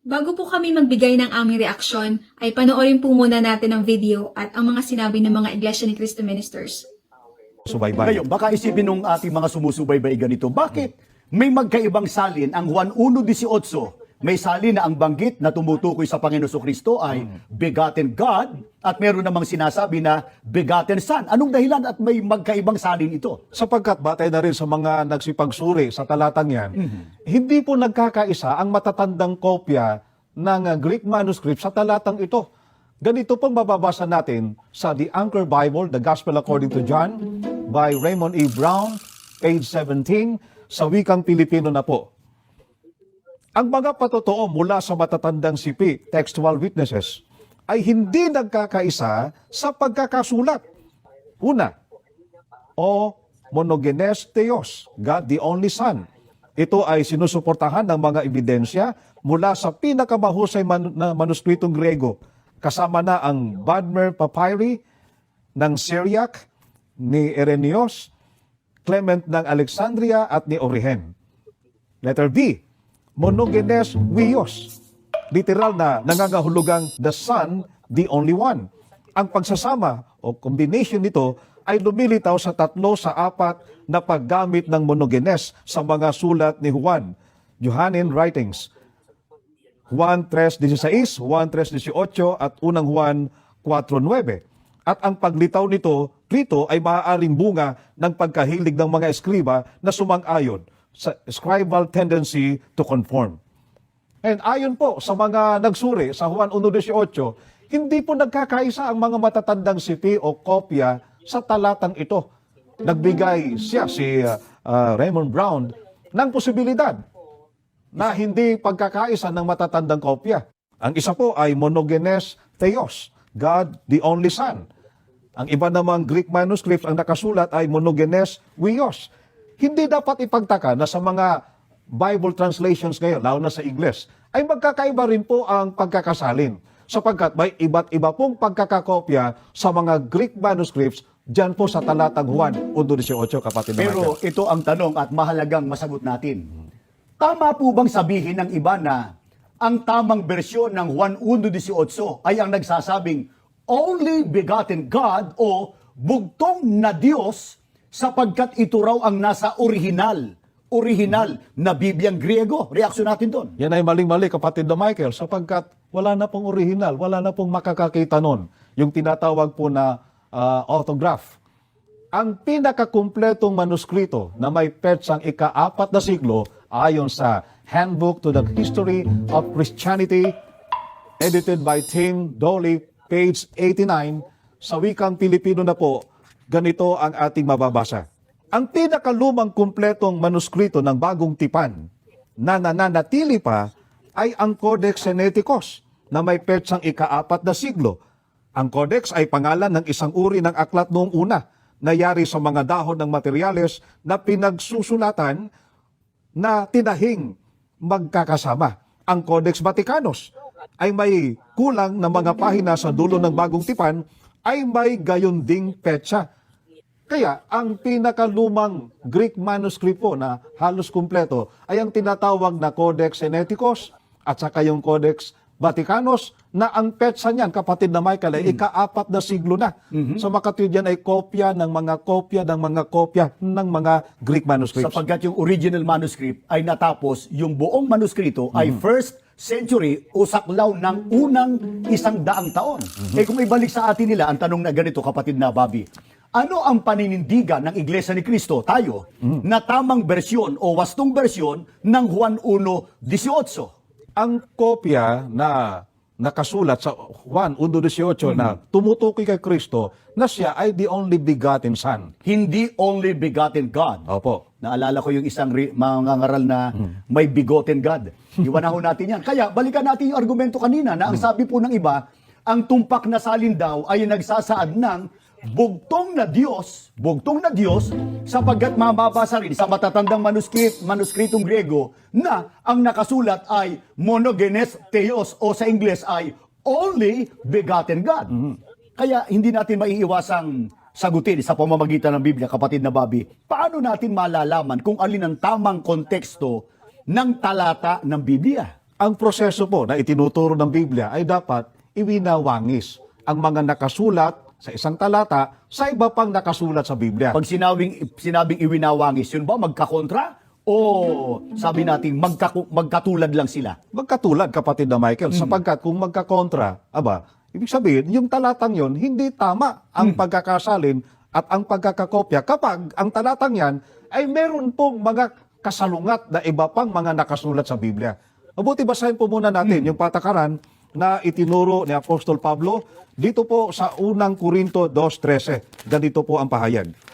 Bago po kami magbigay ng aming reaksyon, ay panoorin po muna natin ang video at ang mga sinabi ng mga Iglesia ni Cristo ministers. Subaybay. Ngayon, baka isipin nung ating mga sumusubaybay ganito, bakit may magkaibang salin ang Juan 1.18? May salin na ang banggit na tumutukoy sa Panginoon Kristo ay begotten God at meron namang sinasabi na begotten Son. Anong dahilan at may magkaibang salin ito? Sapagkat batay na rin sa mga nagsipagsuri sa talatang yan, hindi po nagkakaisa ang matatandang kopya ng Greek manuscript sa talatang ito. Ganito pong mababasa natin sa The Anchor Bible, The Gospel According to John, by Raymond E. Brown, page 17, sa wikang Pilipino na po. Ang mga patotoo mula sa matatandang sipi, textual witnesses, ay hindi nagkakaisa sa pagkakasulat. Una, o monogenes Theos, God the only Son. Ito ay sinusuportahan ng mga ebidensya mula sa pinakamahusay man- na manuskritong Grego, kasama na ang Badmer Papyri ng Syriac, ni Irenaeus, Clement ng Alexandria at ni Origen. Letter B, monogenes Vios. Literal na nangangahulugang the Son, the only one. Ang pagsasama o combination nito ay lumilitaw sa tatlo sa apat na paggamit ng monogenes sa mga sulat ni Juan, Johannine writings. Juan 3.16, Juan 3.18 at unang Juan 4.9. At ang paglitaw nito rito ay maaaring bunga ng pagkahilig ng mga eskriba na sumang-ayon scribal tendency to conform. And ayon po sa mga nagsuri sa Juan 1.18, hindi po nagkakaisa ang mga matatandang sipi o kopya sa talatang ito. Nagbigay siya, si uh, uh, Raymond Brown, ng posibilidad na hindi pagkakaisa ng matatandang kopya. Ang isa po ay monogenes theos, God the only Son. Ang iba namang Greek manuscripts ang nakasulat ay monogenes huios. Hindi dapat ipagtaka na sa mga Bible translations ngayon, lalo na sa Ingles, ay magkakaiba rin po ang pagkakasalin sapagkat may iba't iba pong pagkakakopya sa mga Greek manuscripts dyan po sa talatang Juan 1.18, kapatid na Pero Michael. ito ang tanong at mahalagang masagot natin. Tama po bang sabihin ng iba na ang tamang bersyon ng Juan 1.18 ay ang nagsasabing only begotten God o bugtong na Diyos sapagkat ito raw ang nasa original, original na Bibliang Griego? Reaksyon natin doon. Yan ay maling-mali, kapatid na Michael, sapagkat wala na pong original, wala na pong makakakita nun. Yung tinatawag po na ah, autograph. Ang pinakakumpletong manuskrito na may petsang ika-apat na siglo ayon sa Handbook to the History of Christianity edited by Tim Dolly, page 89, sa wikang Pilipino na po, ganito ang ating mababasa. Ang pinakalumang kumpletong manuskrito ng bagong tipan na nananatili pa ay ang Codex Sinaiticus na may petsang ikaapat na siglo. Ang Codex ay pangalan ng isang uri ng aklat noong una na yari sa mga dahon ng materyales na pinagsusulatan na tinahing magkakasama. Ang Codex Vaticanus ay may kulang na mga pahina sa dulo ng bagong tipan ay may gayon ding petsa. Kaya ang pinakalumang Greek manuscript po na halos kumpleto ay ang tinatawag na Codex Sinaiticus at saka yung Codex Vaticanus na ang petsa niyan, kapatid na Michael, ay ika-apat na siglo na. So makatid yan ay kopya ng mga kopya ng mga kopya ng mga Greek manuscripts. Sapagkat yung original manuscript ay natapos, yung buong manuskrito ay first century o saklaw ng unang isang daang taon. Eh kung ibalik sa atin nila, ang tanong na ganito, kapatid na Bobby, ano ang paninindigan ng Iglesia ni Cristo, tayo, na tamang bersyon o wastong bersyon ng Juan 1.18? ang kopya na nakasulat sa Juan 1.18 na tumutukoy kay Kristo na siya ay the only begotten Son. Hindi only begotten God. Opo. Naalala ko yung isang ri- mga ngaral na may bigoten God. Iwanahon natin yan. Kaya balikan natin yung argumento kanina na ang sabi po ng iba, ang tumpak na salin daw ay nagsasaad ng bugtong na Diyos, bugtong na Diyos, sapagkat mababasa rin sa matatandang manuskrit, manuskritong Grego na ang nakasulat ay monogenes theos o sa Ingles ay only begotten God. Kaya hindi natin maiiwasang sagutin sa pamamagitan ng Biblia, kapatid na Bobby, paano natin malalaman kung alin ang tamang konteksto ng talata ng Biblia? ang proseso po na itinuturo ng Biblia ay dapat iwinawangis ang mga nakasulat sa isang talata sa iba pang nakasulat sa Biblia. Pag sinabing, sinabing iwinawangis, yun ba magkakontra? O sabi natin magkaku- magkatulad lang sila? Magkatulad, kapatid na Michael, sapagkat kung magkakontra, aba, ibig sabihin, yung talatang yon hindi tama ang pagkakasalin at ang pagkakakopya kapag ang talatang yan ay meron pong mga kasalungat na iba pang mga nakasulat sa Biblia. Mabuti basahin po muna natin yung patakaran na itinuro ni Apostol Pablo dito po sa unang Korinto 2.13. Ganito po ang pahayag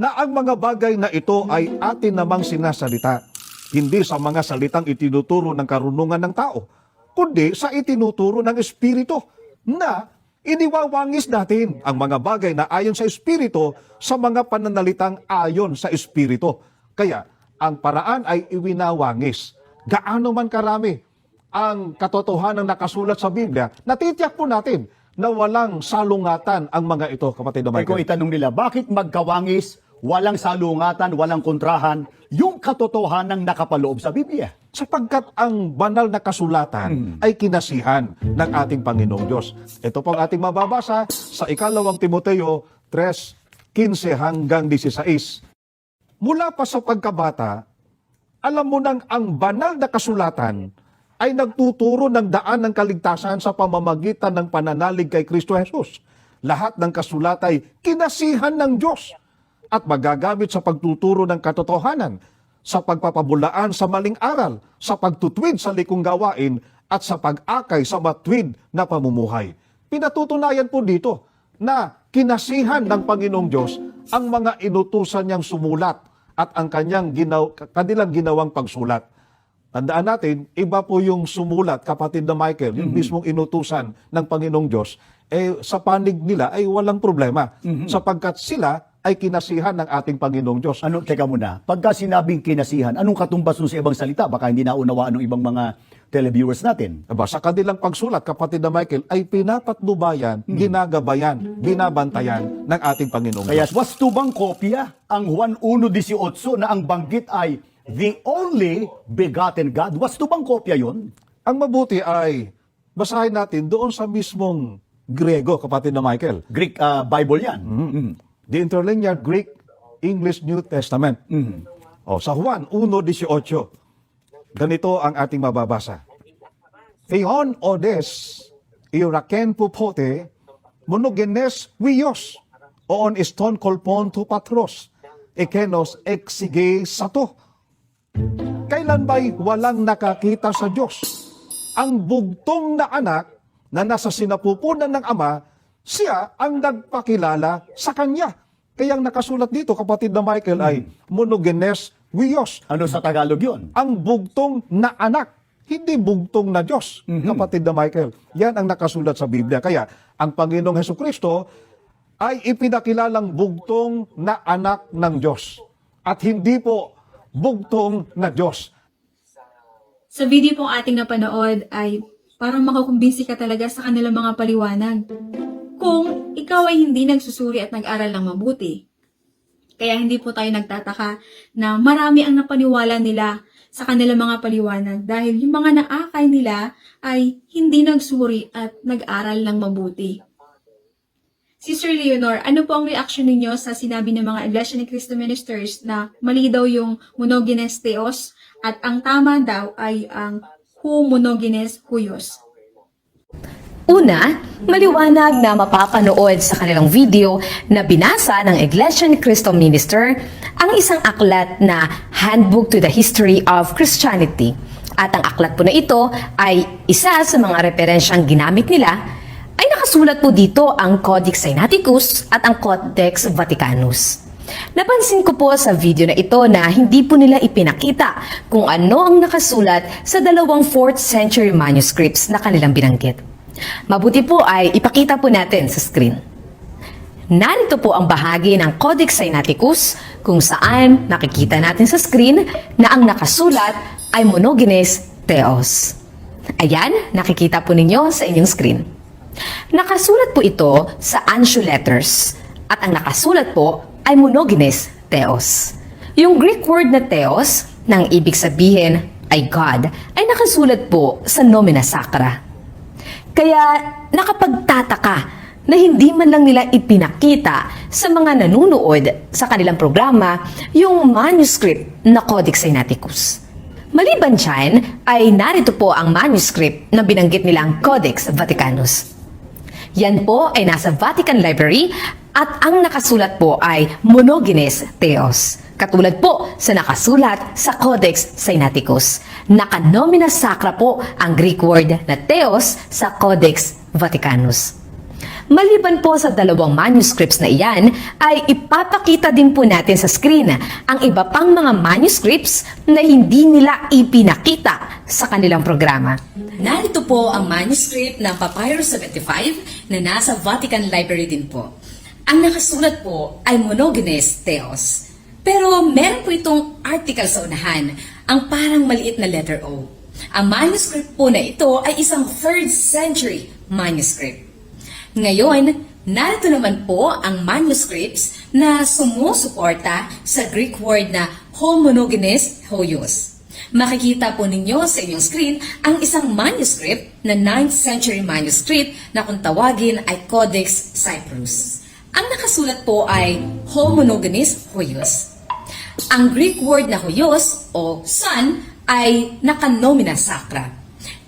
na ang mga bagay na ito ay atin namang sinasalita, hindi sa mga salitang itinuturo ng karunungan ng tao, kundi sa itinuturo ng Espiritu na iniwawangis natin ang mga bagay na ayon sa Espiritu sa mga pananalitang ayon sa Espiritu. Kaya, ang paraan ay iwinawangis. Gaano man karami ang katotohanan nakasulat sa Biblia, natitiyak po natin na walang salungatan ang mga ito, kapatid na kung Michael. itanong nila, bakit magkawangis, walang salungatan, walang kontrahan, yung katotohanan nakapaloob sa Biblia? sapagkat ang banal na kasulatan ay kinasihan ng ating Panginoong Diyos. Ito po ang ating mababasa sa ikalawang Timoteo 3:15 hanggang 16. Mula pa sa pagkabata, alam mo nang ang banal na kasulatan ay nagtuturo ng daan ng kaligtasan sa pamamagitan ng pananalig kay Kristo Jesus. Lahat ng kasulat ay kinasihan ng Diyos at magagamit sa pagtuturo ng katotohanan, sa pagpapabulaan sa maling aral, sa pagtutwid sa likong gawain, at sa pag-akay sa matwid na pamumuhay. Pinatutunayan po dito na kinasihan ng Panginoong Diyos ang mga inutusan niyang sumulat at ang kanyang ginaw, kanilang ginawang pagsulat. Tandaan natin, iba po yung sumulat, kapatid na Michael, yung mismong inutusan ng Panginoong Diyos, eh sa panig nila ay walang problema sapagkat sila ay kinasihan ng ating Panginoong Diyos. Ano, teka muna, pagka sinabing kinasihan, anong katumbas nun sa ibang salita? Baka hindi naunawaan ng ibang mga televiewers natin. Aba, sa kanilang pagsulat, kapatid na Michael, ay pinapatnubayan, ginagabayan, binabantayan ng ating Panginoong Kaya Diyos. wasto bang kopya ang Juan 1.18 na ang banggit ay the only begotten God? Wasto bang kopya yun? Ang mabuti ay basahin natin doon sa mismong Grego, kapatid na Michael. Greek ah, Bible yan. Mhm. The Interlinear Greek English New Testament. O, sa Juan 1.18, ganito ang ating mababasa. Theon odes, iraken pupote, monogenes wios, oon iston kolpon tu patros, ekenos exige sato. Kailan ba'y walang nakakita sa Diyos? Ang bugtong na anak na nasa sinapupunan ng Ama, siya ang nagpakilala sa Kanya. Kaya ang nakasulat dito, kapatid na Michael, ay monogenes wios. Ano sa Tagalog yun? Ang bugtong na anak, hindi bugtong na Diyos, kapatid na Michael. Yan ang nakasulat sa Biblia. Kaya ang Panginoong Heso Kristo ay ipinakilalang bugtong na anak ng Diyos. At hindi po bugtong na Diyos. Sa video pong ating napanood ay parang makakumbinsi ka talaga sa kanilang mga paliwanag. Kung ikaw ay hindi nagsusuri at nag-aral ng mabuti. Kaya hindi po tayo nagtataka na marami ang napaniwala nila sa kanilang mga paliwanag dahil yung mga naakay nila ay hindi nagsuri at nag-aral ng mabuti. Sister Leonor, ano po ang reaction ninyo sa sinabi ng mga Iglesia ni Cristo Ministers na mali daw yung monogenes theos at ang tama daw ay ang hu huios? Una, maliwanag na mapapanood sa kanilang video na binasa ng Iglesia ni Cristo Minister ang isang aklat na Handbook to the History of Christianity. At ang aklat po na ito ay isa sa mga referensyang ginamit nila nakasulat po dito ang Codex Sinaiticus at ang Codex Vaticanus. Napansin ko po sa video na ito na hindi po nila ipinakita kung ano ang nakasulat sa dalawang 4th century manuscripts na kanilang binanggit. Mabuti po ay ipakita po natin sa screen. Narito po ang bahagi ng Codex Sinaiticus kung saan nakikita natin sa screen na ang nakasulat ay monogenes theos. Ayan, nakikita po ninyo sa inyong screen. Nakasulat po ito sa Anshu letters at ang nakasulat po ay monogenes theos. Yung Greek word na theos nang ibig sabihin ay God ay nakasulat po sa Nomina Sacra. Kaya nakapagtataka na hindi man lang nila ipinakita sa mga nanunood sa kanilang programa yung manuscript na Codex Sinaiticus. Maliban dyan, ay narito po ang manuscript na binanggit nilang Codex Vaticanus. Yan po ay nasa Vatican Library at ang nakasulat po ay Monogenes Theos. Katulad po sa nakasulat sa Codex Sinaiticus. Nakanomina sacra po ang Greek word na Theos sa Codex Vaticanus. Maliban po sa dalawang manuscripts na iyan, ay ipapakita din po natin sa screen ang iba pang mga manuscripts na hindi nila ipinakita sa kanilang programa. Narito po ang manuscript ng Papyrus 75 na nasa Vatican Library din po. Ang nakasulat po ay Monogenes Theos. Pero meron po itong article sa unahan, ang parang maliit na letter O. Ang manuscript po na ito ay isang 3rd century manuscript. Ngayon, narito naman po ang manuscripts na sumusuporta sa Greek word na homogenes hoios. Makikita po ninyo sa inyong screen ang isang manuscript na 9th century manuscript na kung tawagin ay Codex Cyprus. Ang nakasulat po ay homogenes hoios. Ang Greek word na hoios o son ay nakanomina sacra.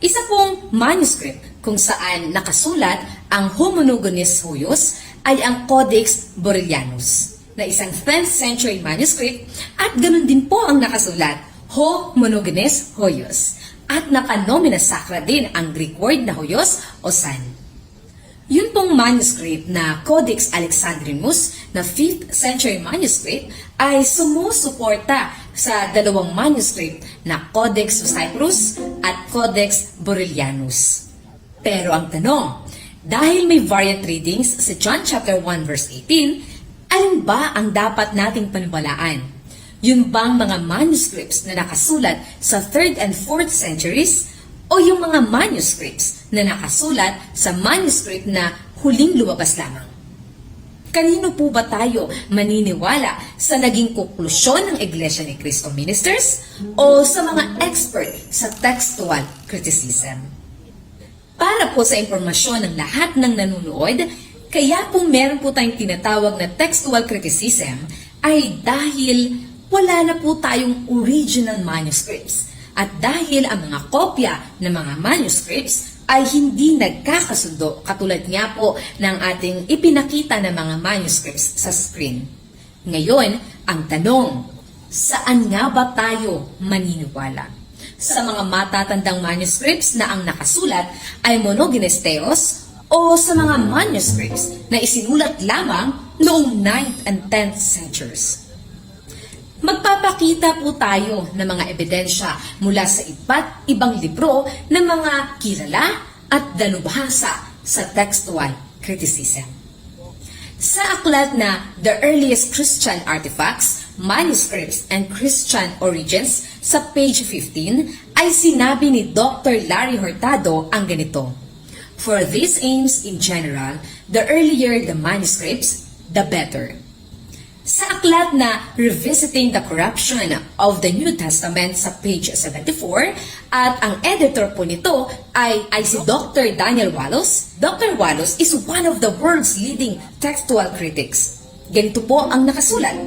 Isa pong manuscript kung saan nakasulat ang Homonogenes Hoyos ay ang Codex Borellianus na isang 10th century manuscript at ganun din po ang nakasulat Ho Monogenes Hoyos at nakanomina sacra din ang Greek word na Hoyos o San. Yun pong manuscript na Codex Alexandrinus na 5th century manuscript ay sumusuporta sa dalawang manuscript na Codex Cyprus at Codex Borellianus. Pero ang tanong, dahil may variant readings sa John chapter 1 verse 18, alin ba ang dapat nating paniwalaan? Yun bang mga manuscripts na nakasulat sa 3rd and 4th centuries o yung mga manuscripts na nakasulat sa manuscript na huling lumabas lamang? Kanino po ba tayo maniniwala sa naging konklusyon ng Iglesia ni Cristo Ministers o sa mga expert sa textual criticism? Para po sa impormasyon ng lahat ng nanonood, kaya po meron po tayong tinatawag na textual criticism ay dahil wala na po tayong original manuscripts. At dahil ang mga kopya ng mga manuscripts ay hindi nagkakasundo katulad nga po ng ating ipinakita ng mga manuscripts sa screen. Ngayon, ang tanong, saan nga ba tayo maniniwala? Sa mga matatandang manuscripts na ang nakasulat ay monogenes theos o sa mga manuscripts na isinulat lamang noong 9th and 10th centuries? Magpapakita po tayo ng mga ebidensya mula sa iba't ibang libro ng mga kilala at dalubhasa sa textual criticism. Sa aklat na The Earliest Christian Artifacts, Manuscripts and Christian Origins sa page 15 ay sinabi ni Dr. Larry Hurtado ang ganito. For these aims in general, the earlier the manuscripts, the better. Sa aklat na Revisiting the Corruption of the New Testament sa page 74 at ang editor po nito ay, ay si Dr. Daniel Wallace. Dr. Wallace is one of the world's leading textual critics. Ganito po ang nakasulat.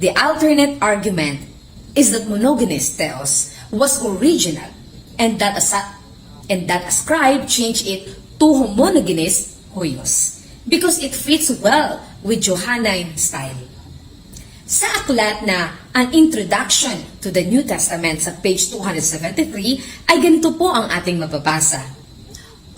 The alternate argument is that monogenes theos was original and that asa- and that ascribe changed it to homogenes hoios because it fits well with Johannine style. Sa aklat na An Introduction to the New Testament sa page 273 ay ganito po ang ating mababasa.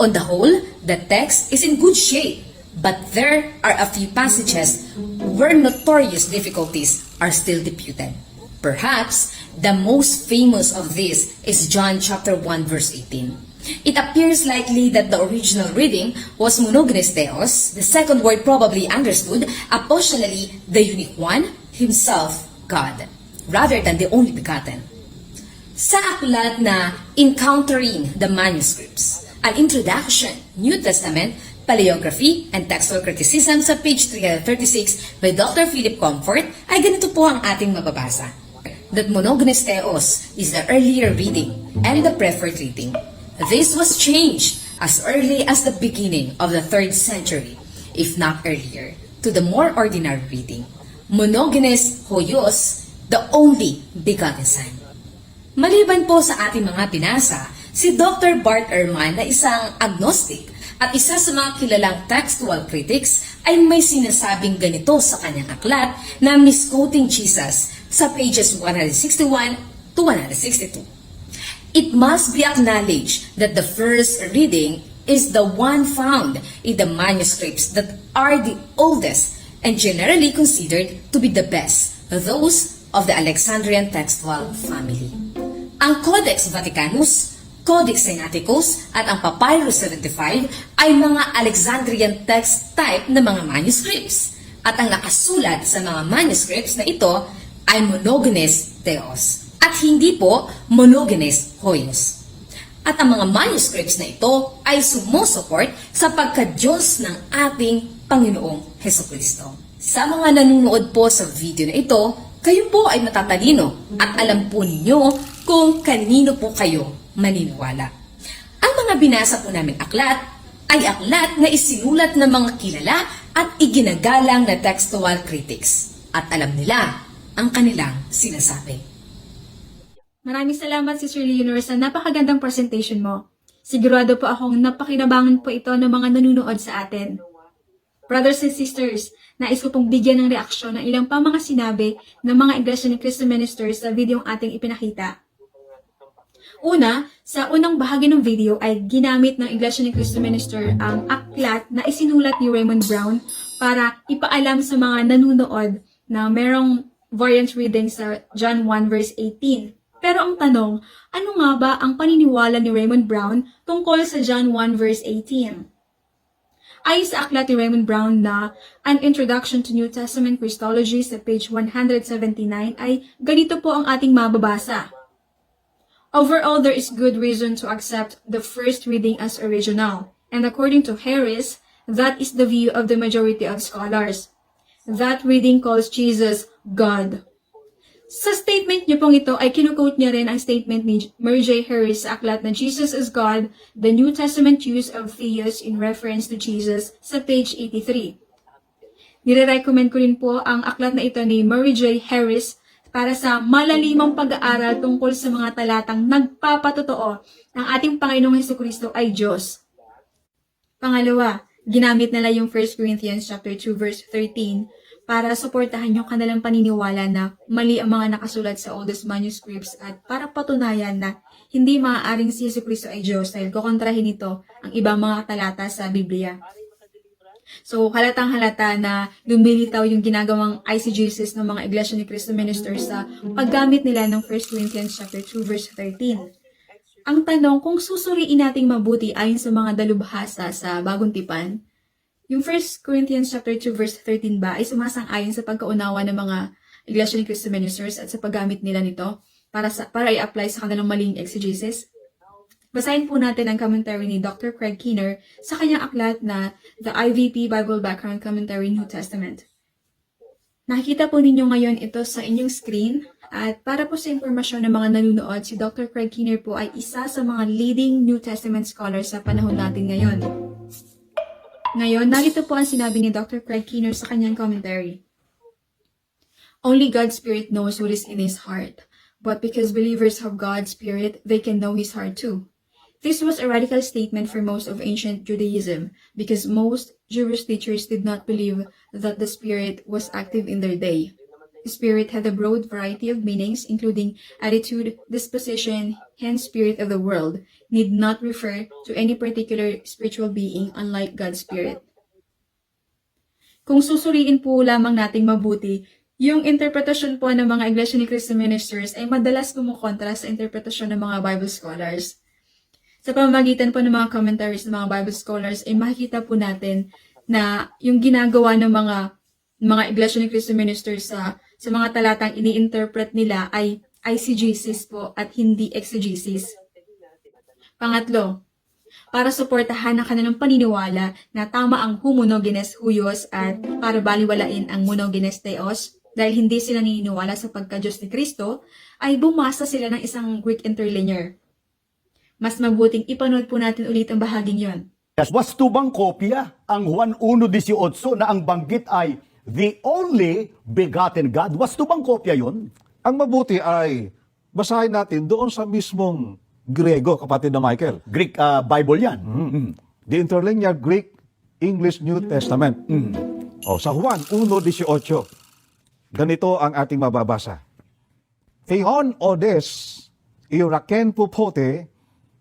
On the whole, the text is in good shape, but there are a few passages where notorious difficulties are still disputed. Perhaps the most famous of these is John chapter 1 verse 18. It appears likely that the original reading was monogenes theos, the second word probably understood apostolally the unique one, himself, God, rather than the only begotten. Sa aklat na Encountering the Manuscripts, an Introduction, New Testament, Paleography, and Textual Criticism sa page 336 by Dr. Philip Comfort ay ganito po ang ating mababasa. that monogenes theos is the earlier reading and the preferred reading. This was changed as early as the beginning of the 3rd century, if not earlier, to the more ordinary reading. Monogenes hoyos, the only begotten Son. Maliban po sa ating mga binasa, si Dr. Bart Ehrman na isang agnostic at isa sa mga kilalang textual critics ay may sinasabing ganito sa kanyang aklat na misquoting Jesus sa pages 161 to 162. It must be acknowledged that the first reading is the one found in the manuscripts that are the oldest and generally considered to be the best, those of the Alexandrian textual family. Ang Codex Vaticanus, Codex Sinaiticus at ang Papyrus 75 ay mga Alexandrian text type na mga manuscripts. At ang nakasulat sa mga manuscripts na ito ay monogenes theos at hindi po monogenes hoyos. At ang mga manuscripts na ito ay sumusuport sa pagka-Diyos ng ating Panginoong Heso Kristo. Sa mga nanonood po sa video na ito, kayo po ay matatalino at alam po ninyo kung kanino po kayo maniniwala. Ang mga binasa po namin aklat ay aklat na isinulat ng mga kilala at iginagalang na textual critics. At alam nila ang kanilang sinasabi. Maraming salamat, Sister Leonor, sa napakagandang presentation mo. Sigurado po akong napakinabangan po ito ng mga nanunood sa atin. Brothers and sisters, nais ko pong bigyan ng reaksyon ng ilang pa mga sinabi ng mga Iglesia ni Cristo Ministers sa videong ating ipinakita. Una, sa unang bahagi ng video ay ginamit ng Iglesia ni Cristo Minister ang aklat na isinulat ni Raymond Brown para ipaalam sa mga nanunood na merong variant reading sa John 1 verse 18. Pero ang tanong, ano nga ba ang paniniwala ni Raymond Brown tungkol sa John 1 verse 18? Ayon sa aklat ni Raymond Brown na An Introduction to New Testament Christology sa page 179 ay ganito po ang ating mababasa. Overall, there is good reason to accept the first reading as original, and according to Harris, that is the view of the majority of scholars. That reading calls Jesus God. Sa statement niyo pong ito ay kinukote niya rin ang statement ni J. Harris sa aklat na Jesus is God, the New Testament use of Theos in reference to Jesus sa page 83. Nire-recommend ko rin po ang aklat na ito ni Mary J. Harris para sa malalimang pag-aaral tungkol sa mga talatang nagpapatotoo ng ating Panginoong Heso Kristo ay Diyos. Pangalawa, ginamit nila yung 1 Corinthians chapter 2 verse 13 para suportahan yung kanilang paniniwala na mali ang mga nakasulat sa oldest manuscripts at para patunayan na hindi maaaring si Yesu Kristo ay Diyos dahil kukontrahin nito ang ibang mga talata sa Biblia. So, halatang halata na lumilitaw yung ginagawang ICGCs ng mga Iglesia ni Cristo ministers sa paggamit nila ng 1 Corinthians chapter 2 verse 13. Ang tanong, kung susuriin nating mabuti ayon sa mga dalubhasa sa Bagong Tipan, yung 1 Corinthians chapter 2 verse 13 ba ay sumasang-ayon sa pagkaunawa ng mga Iglesia ni Cristo ministers at sa paggamit nila nito para sa para i-apply sa kanilang maling exegesis? Basahin po natin ang commentary ni Dr. Craig Keener sa kanyang aklat na The IVP Bible Background Commentary New Testament. Nakikita po ninyo ngayon ito sa inyong screen at para po sa impormasyon ng mga nanunood, si Dr. Craig Keener po ay isa sa mga leading New Testament scholars sa panahon natin ngayon. Ngayon, narito po ang sinabi ni Dr. Craig Keener sa kanyang commentary. Only God's Spirit knows what is in His heart, but because believers have God's Spirit, they can know His heart too. This was a radical statement for most of ancient Judaism because most Jewish teachers did not believe that the Spirit was active in their day. Spirit had a broad variety of meanings, including attitude, disposition, hence spirit of the world, need not refer to any particular spiritual being unlike God's Spirit. Kung susuriin po lamang nating mabuti, yung interpretasyon po ng mga Iglesia ni Cristo ministers ay madalas kumukontra sa interpretasyon ng mga Bible scholars. Sa pamamagitan po ng mga commentaries ng mga Bible scholars ay makikita po natin na yung ginagawa ng mga mga Iglesia ni Cristo ministers sa sa mga talatang ini-interpret nila ay eisegesis po at hindi exegesis. Pangatlo, para suportahan ang kanilang paniniwala na tama ang homogenes huios at para baliwalain ang monogenes theos, dahil hindi sila naniniwala sa pagka-Diyos ni Kristo, ay bumasa sila ng isang Greek interlinear. Mas mabuting ipanood po natin ulit ang bahaging yon. Yes, wasto bang kopya ang Juan 1.18 na ang banggit ay the only begotten God? Wasto bang kopya yon? Ang mabuti ay basahin natin doon sa mismong Grego, kapatid na Michael. Greek ah, Bible yan. Mm. The interlinear Greek English New Testament. O, sa Juan 1.18, ganito ang ating mababasa. Theon odes, iraken pupote,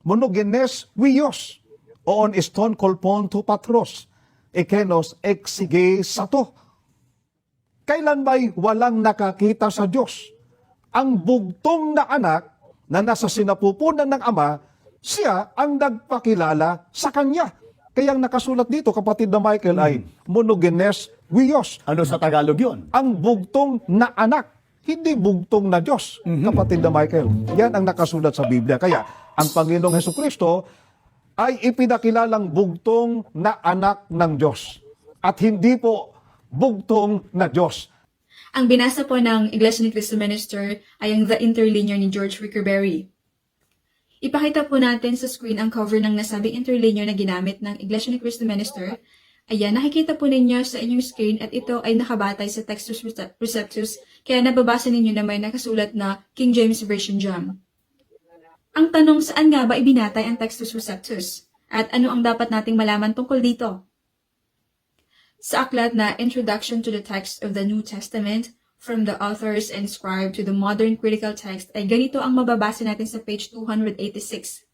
monogenes wios, oon iston kolpon tu patros, ekenos exige sato. Kailan ba'y walang nakakita sa Diyos? Ang bugtong na anak na nasa sinapupunan ng Ama, siya ang nagpakilala sa Kanya. Kaya ang nakasulat dito, kapatid na Michael, ay monogenes wios. Ano sa Tagalog yon? Ang bugtong na anak, hindi bugtong na Diyos, kapatid na Michael. Yan ang nakasulat sa Biblia. Kaya ang Panginoong Heso Kristo ay ipinakilalang bugtong na anak ng Diyos. At hindi po bugtong na Diyos. Ang binasa po ng Iglesia ni Cristo Minister ay ang The Interlinear ni George Wickerberry. Ipakita po natin sa screen ang cover ng nasabing interlinear na ginamit ng Iglesia ni Cristo Minister. Ayan, nakikita po ninyo sa inyong screen at ito ay nakabatay sa Textus Receptus kaya nababasa ninyo na may nakasulat na King James Version Jam. Ang tanong saan nga ba ibinatay ang Textus Receptus? At ano ang dapat nating malaman tungkol dito? Sa aklat na Introduction to the Text of the New Testament, from the authors and scribe to the modern critical text, ay ganito ang mababasa natin sa page 286.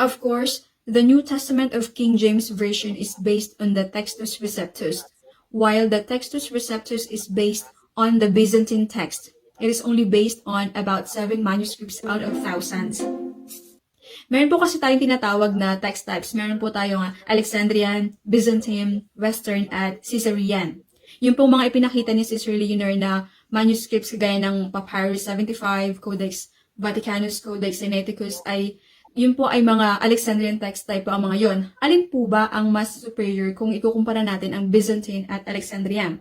Of course, the New Testament of King James Version is based on the Textus Receptus, while the Textus Receptus is based on the Byzantine text. It is only based on about seven manuscripts out of thousands. Meron po kasi tayong tinatawag na text types. Meron po tayong ah, Alexandrian, Byzantine, Western, at Caesarean. Yung po mga ipinakita ni Sister Leonor na manuscripts gaya ng Papyrus 75, Codex Vaticanus, Codex Sinaiticus ay yun po ay mga Alexandrian text type po ang mga yon. Alin po ba ang mas superior kung ikukumpara natin ang Byzantine at Alexandrian?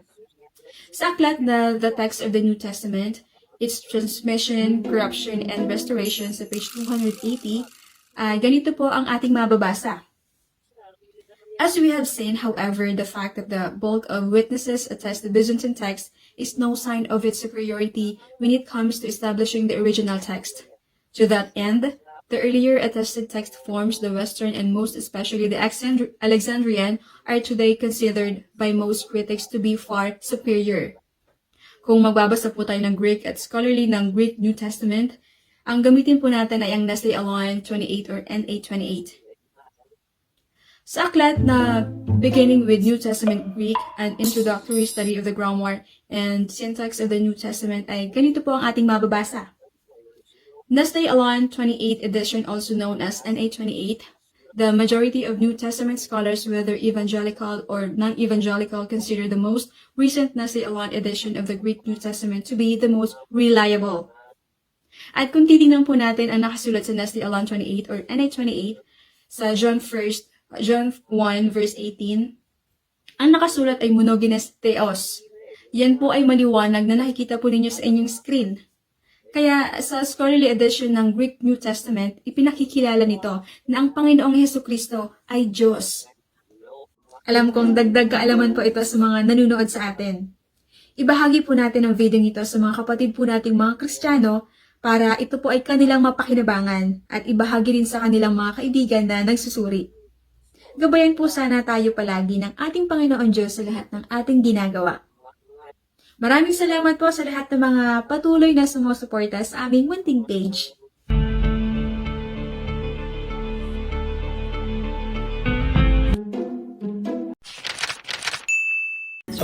Sa aklat na The Text of the New Testament, its transmission, corruption, and restoration sa page 280, ay ganito po ang ating mababasa. As we have seen, however, the fact that the bulk of witnesses attest the Byzantine text is no sign of its superiority when it comes to establishing the original text. To that end, the earlier attested text forms, the Western and most especially the Alexandr- Alexandrian, are today considered by most critics to be far superior. Kung magbabasa po tayo ng Greek at scholarly ng Greek New Testament, ang gamitin po natin ay ang Nestle Align 28 or NA28. Sa aklat na Beginning with New Testament Greek, an introductory study of the grammar and syntax of the New Testament ay ganito po ang ating mababasa. Nestle Align 28 edition, also known as NA28, the majority of New Testament scholars, whether evangelical or non-evangelical, consider the most recent Nestle Align edition of the Greek New Testament to be the most reliable. At kung titingnan po natin ang nakasulat sa Nestle Align 28 or NA28 sa John 1, John 1 verse 18, ang nakasulat ay monogenes theos. Yan po ay maliwanag na nakikita po ninyo sa inyong screen. Kaya sa scholarly edition ng Greek New Testament, ipinakikilala nito na ang Panginoong Heso Kristo ay Diyos. Alam kong dagdag kaalaman po ito sa mga nanonood sa atin. Ibahagi po natin ang video nito sa mga kapatid po nating mga Kristiyano para ito po ay kanilang mapakinabangan at ibahagi rin sa kanilang mga kaibigan na nagsusuri. Gabayan po sana tayo palagi ng ating Panginoon Diyos sa lahat ng ating ginagawa. Maraming salamat po sa lahat ng mga patuloy na sumusuporta sa aming munting page.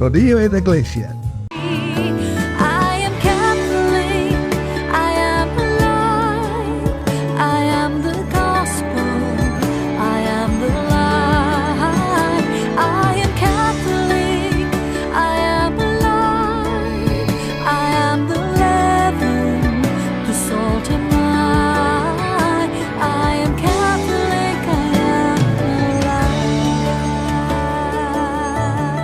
Rodillo et Iglesia,